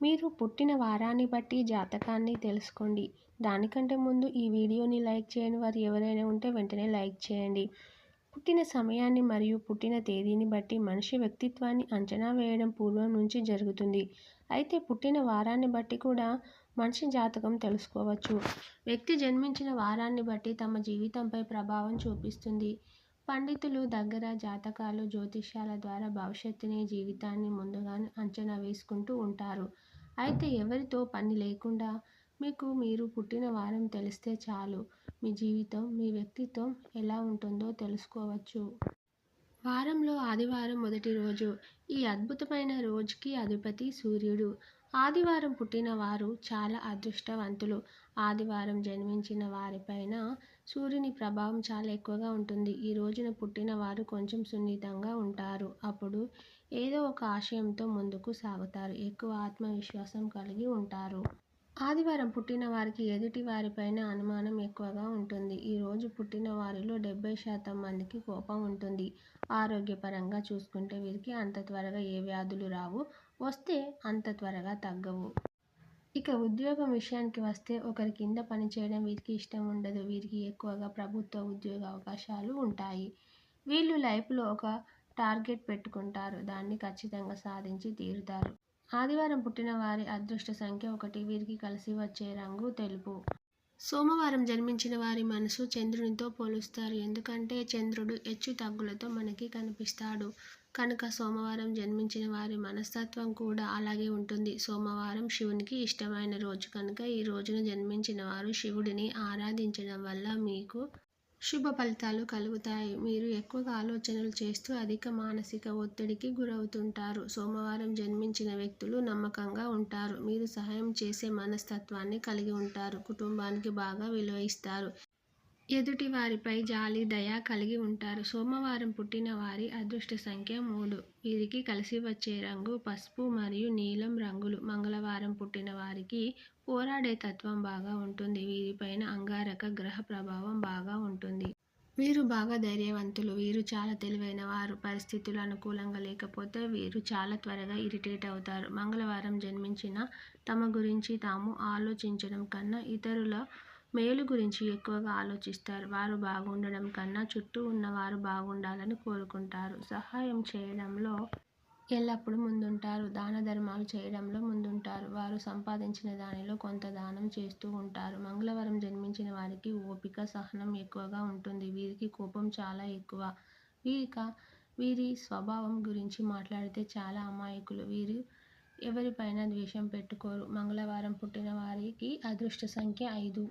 మీరు పుట్టిన వారాన్ని బట్టి జాతకాన్ని తెలుసుకోండి. దానికంటే ముందు ఈ వీడియోని లైక్ చేయని వారు ఎవరైనా ఉంటే వెంటనే లైక్ చేయండి. పుట్టిన సమయాన్ని మరియు పుట్టిన తేదీని బట్టి మనిషి వ్యక్తిత్వాన్ని అంచనా వేయడం పూర్వం నుంచి జరుగుతుంది. అయితే పుట్టిన వారాన్ని బట్టి కూడా మనిషి జాతకం తెలుసుకోవచ్చు. వ్యక్తి జన్మించిన వారాన్ని బట్టి తమ జీవితంపై ప్రభావం చూపిస్తుంది. పండితులు దగ్గర జాతకాలు జ్యోతిష్యాల ద్వారా భవిష్యత్తుని జీవితాన్ని ముందుగానే అంచనా వేసుకుంటూ ఉంటారు. అయితే ఎవరితో పని లేకుండా మీకు మీరు పుట్టిన వారం తెలిస్తే చాలు. మీ జీవితం మీ వ్యక్తిత్వం ఎలా ఉంటుందో తెలుసుకోవచ్చు. వారంలో ఆదివారం మొదటి రోజు. ఈ అద్భుతమైన రోజుకి అధిపతి సూర్యుడు. ఆదివారం పుట్టిన వారు చాలా అదృష్టవంతులు. ఆదివారం జన్మించిన వారిపైన సూర్యుని ప్రభావం చాలా ఎక్కువగా ఉంటుంది. ఈ రోజున పుట్టిన వారు కొంచెం సున్నితంగా ఉంటారు. అప్పుడు ఏదో ఒక ఆశయంతో ముందుకు సాగుతారు. ఎక్కువ ఆత్మవిశ్వాసం కలిగి ఉంటారు. ఆదివారం పుట్టిన వారికి ఎదుటి వారిపైన అనుమానం ఎక్కువగా ఉంటుంది. ఈ రోజు పుట్టిన వారిలో డెబ్బై శాతం మందికి కోపం ఉంటుంది. ఆరోగ్యపరంగా చూసుకుంటే వీరికి అంత త్వరగా ఏ వ్యాధులు రావు. వస్తే అంత త్వరగా తగ్గవు. ఇక ఉద్యోగం విషయానికి వస్తే ఒకరి కింద పనిచేయడం వీరికి ఇష్టం ఉండదు. వీరికి ఎక్కువగా ప్రభుత్వ ఉద్యోగ అవకాశాలు ఉంటాయి. వీళ్ళు లైఫ్లో ఒక టార్గెట్ పెట్టుకుంటారు. దాన్ని ఖచ్చితంగా సాధించి తీరుతారు. ఆదివారం పుట్టిన వారి అదృష్ట సంఖ్య ఒకటి. వీరికి కలిసి వచ్చే రంగు తెలుపు. సోమవారం జన్మించిన వారి మనసు చంద్రునితో పోలుస్తారు. ఎందుకంటే చంద్రుడు హెచ్చు తగ్గులతో మనకి కనిపిస్తాడు. కనుక సోమవారం జన్మించిన వారి మనస్తత్వం కూడా అలాగే ఉంటుంది. సోమవారం శివునికి ఇష్టమైన రోజు. కనుక ఈ రోజున జన్మించిన వారు శివుడిని ఆరాధించడం వల్ల మీకు శుభ ఫలితాలు కలుగుతాయి. మీరు ఎక్కువగా ఆలోచనలు చేస్తూ అధిక మానసిక ఒత్తిడికి గురవుతుంటారు. సోమవారం జన్మించిన వ్యక్తులు నమ్మకంగా ఉంటారు. మీరు సహాయం చేసే మనస్తత్వాన్ని కలిగి ఉంటారు. కుటుంబానికి బాగా విలువ ఇస్తారు. ఎదుటి వారిపై జాలి దయ కలిగి ఉంటారు. సోమవారం పుట్టిన వారి అదృష్ట సంఖ్య మూడు. వీరికి కలిసి వచ్చే రంగు పసుపు మరియు నీలం రంగులు. మంగళవారం పుట్టిన వారికి పోరాడే తత్వం బాగా ఉంటుంది. వీరిపైన అంగారక గ్రహ ప్రభావం బాగా ఉంటుంది. వీరు బాగా ధైర్యవంతులు. వీరు చాలా తెలివైన వారు. పరిస్థితులు అనుకూలంగా లేకపోతే వీరు చాలా త్వరగా ఇరిటేట్ అవుతారు. మంగళవారం జన్మించిన తమ గురించి తాము ఆలోచించడం కన్నా ఇతరుల మేలు గురించి ఎక్కువగా ఆలోచిస్తారు. వారు బాగుండడం కన్నా చుట్టూ ఉన్నవారు బాగుండాలని కోరుకుంటారు. సహాయం చేయడంలో ఎల్లప్పుడూ ముందుంటారు. దాన ధర్మాలు చేయడంలో ముందుంటారు. వారు సంపాదించిన దానిలో కొంత దానం చేస్తూ ఉంటారు. మంగళవారం జన్మించిన వారికి ఓపిక సహనం ఎక్కువగా ఉంటుంది. వీరికి కోపం చాలా ఎక్కువ. వీరిక వీరి స్వభావం గురించి మాట్లాడితే చాలా అమాయకులు. వీరు ఎవరిపైన ద్వేషం పెట్టుకోరు. మంగళవారం పుట్టిన వారికి అదృష్ట సంఖ్య ఐదు.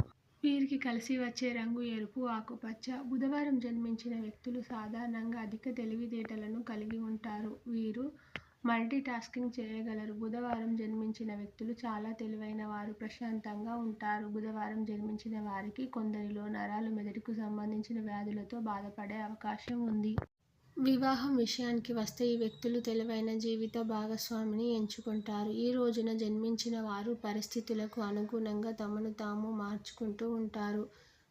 వీరికి కలిసి వచ్చే రంగు ఎరుపు ఆకుపచ్చ బుధవారం జన్మించిన వ్యక్తులు సాధారణంగా అధిక తెలివితేటలను కలిగి ఉంటారు. వీరు మల్టీ టాస్కింగ్ చేయగలరు. బుధవారం జన్మించిన వ్యక్తులు చాలా తెలివైన వారు ప్రశాంతంగా ఉంటారు. బుధవారం జన్మించిన వారికి కొందరిలో నరాలు మెదడుకు సంబంధించిన వ్యాధులతో బాధపడే అవకాశం ఉంది. వివాహం విషయానికి వస్తే ఈ వ్యక్తులు తెలివైన జీవిత భాగస్వామిని ఎంచుకుంటారు. ఈ రోజున జన్మించిన వారు పరిస్థితులకు అనుగుణంగా తమను తాము మార్చుకుంటూ ఉంటారు.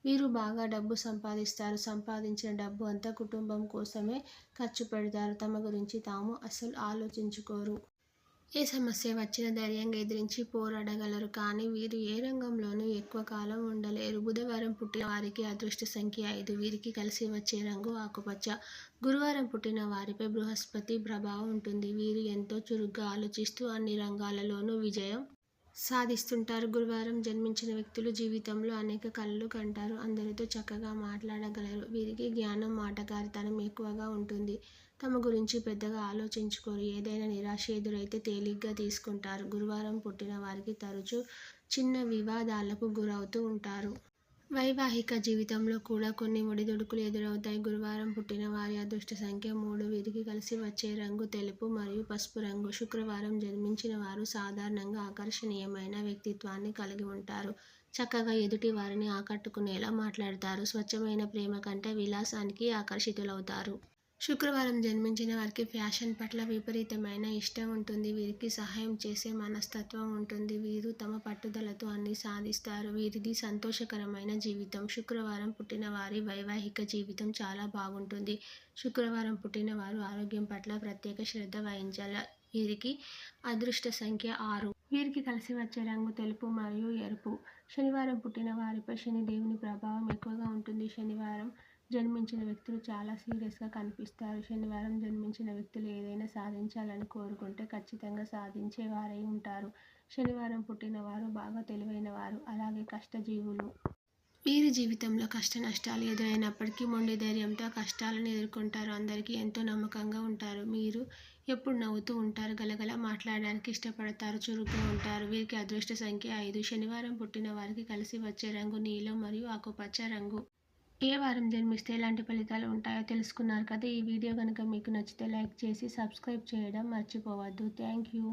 వీరు బాగా డబ్బు సంపాదిస్తారు. సంపాదించిన డబ్బు అంతా కుటుంబం కోసమే ఖర్చు పెడతారు. తమ గురించి తాము అసలు ఆలోచించుకోరు. ఏ సమస్య వచ్చినా ధైర్యంగా ఎదిరించి పోరాడగలరు. కానీ వీరు ఏ రంగంలోనూ ఎక్కువ కాలం ఉండలేరు. బుధవారం పుట్టిన వారికి అదృష్ట సంఖ్య ఐదు. వీరికి కలిసి వచ్చే రంగు ఆకుపచ్చ. గురువారం పుట్టిన వారిపై బృహస్పతి ప్రభావం ఉంటుంది. వీరు ఎంతో చురుగ్గా ఆలోచిస్తూ అన్ని రంగాలలోనూ విజయం సాధిస్తుంటారు. గురువారం జన్మించిన వ్యక్తులు జీవితంలో అనేక కళలు కంటారు. అందరితో చక్కగా మాట్లాడగలరు. వీరికి జ్ఞానం మాటగారితనం ఎక్కువగా ఉంటుంది. తమ గురించి పెద్దగా ఆలోచించుకోరు. ఏదైనా నిరాశ ఎదురైతే తేలిగ్గా తీసుకుంటారు. గురువారం పుట్టిన వారికి తరచూ చిన్న వివాదాలకు గురవుతూ ఉంటారు. వైవాహిక జీవితంలో కూడా కొన్ని ఒడిదుడుకులు ఎదురవుతాయి. గురువారం పుట్టిన వారి అదృష్ట సంఖ్య మూడు. వీరికి కలిసి వచ్చే రంగు తెలుపు మరియు పసుపు రంగు. శుక్రవారం జన్మించిన వారు సాధారణంగా ఆకర్షణీయమైన వ్యక్తిత్వాన్ని కలిగి ఉంటారు. చక్కగా ఎదుటి వారిని ఆకట్టుకునేలా మాట్లాడతారు. స్వచ్ఛమైన ప్రేమ కంటే విలాసానికి ఆకర్షితులవుతారు. శుక్రవారం జన్మించిన వారికి ఫ్యాషన్ పట్ల విపరీతమైన ఇష్టం ఉంటుంది. వీరికి సహాయం చేసే మనస్తత్వం ఉంటుంది. వీరు తమ పట్టుదలతో అన్ని సాధిస్తారు. వీరిది సంతోషకరమైన జీవితం. శుక్రవారం పుట్టిన వారి వైవాహిక జీవితం చాలా బాగుంటుంది. శుక్రవారం పుట్టిన వారు ఆరోగ్యం పట్ల ప్రత్యేక శ్రద్ధ వహించాలి. వీరికి అదృష్ట సంఖ్య ఆరు. వీరికి కలిసి వచ్చే రంగు తెలుపు మరియు ఎరుపు. శనివారం పుట్టిన వారిపై శనిదేవుని ప్రభావం ఎక్కువగా ఉంటుంది. శనివారం జన్మించిన వ్యక్తులు చాలా సీరియస్గా కనిపిస్తారు. శనివారం జన్మించిన వ్యక్తులు ఏదైనా సాధించాలని కోరుకుంటే ఖచ్చితంగా సాధించే వారై ఉంటారు. శనివారం పుట్టిన వారు బాగా తెలివైన వారు అలాగే కష్టజీవులు. వీరి జీవితంలో కష్ట నష్టాలు ఎదురైనప్పటికీ మొండి ధైర్యంతో కష్టాలను ఎదుర్కొంటారు. అందరికీ ఎంతో నమ్మకంగా ఉంటారు. మీరు ఎప్పుడు నవ్వుతూ ఉంటారు. గలగల మాట్లాడడానికి ఇష్టపడతారు. చురుగ్గా ఉంటారు. వీరికి అదృష్ట సంఖ్య ఐదు. శనివారం పుట్టిన వారికి కలిసి వచ్చే రంగు నీలం మరియు ఆకుపచ్చ రంగు. ఏ వారం జన్మిస్తే ఎలాంటి ఫలితాలు ఉంటాయో తెలుసుకున్నారు కదా. ఈ వీడియో కనుక మీకు నచ్చితే లైక్ చేసి సబ్స్క్రైబ్ చేయడం మర్చిపోవద్దు. Thank you.